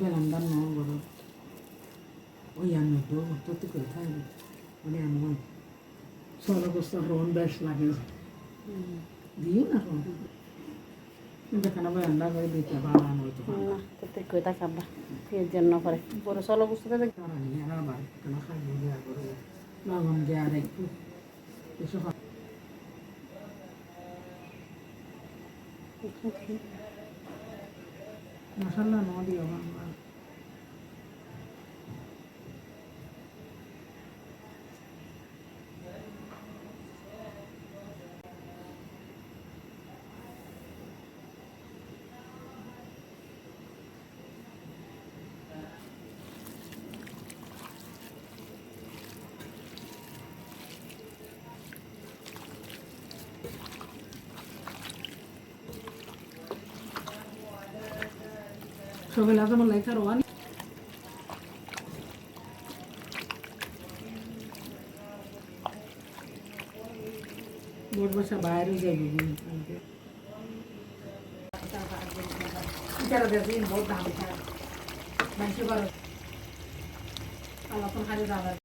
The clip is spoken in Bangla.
বেলান্দার ন বড় ওই আমি তো করে থাকবে মানে আমি ষোলো বছর রোন বেশ লাগে দিও না রোন যেখানে বেলান্দা করে দিতে বাড়ানো হইতো না তো কই তাকাবা এর জন্য করে বড় চলো বুঝতে দেখ নিয়ে আর আবার কেন খাই দেওয়া করে লবণ দেওয়া আর একটু কিছু মশলা ন সকালে যেমন লেখার ওয়ান বসা বাইরে যাবে বিচারা দেখবেন বহুত দাম খারাপ। মানুষ আল্লাহ খালি দাদা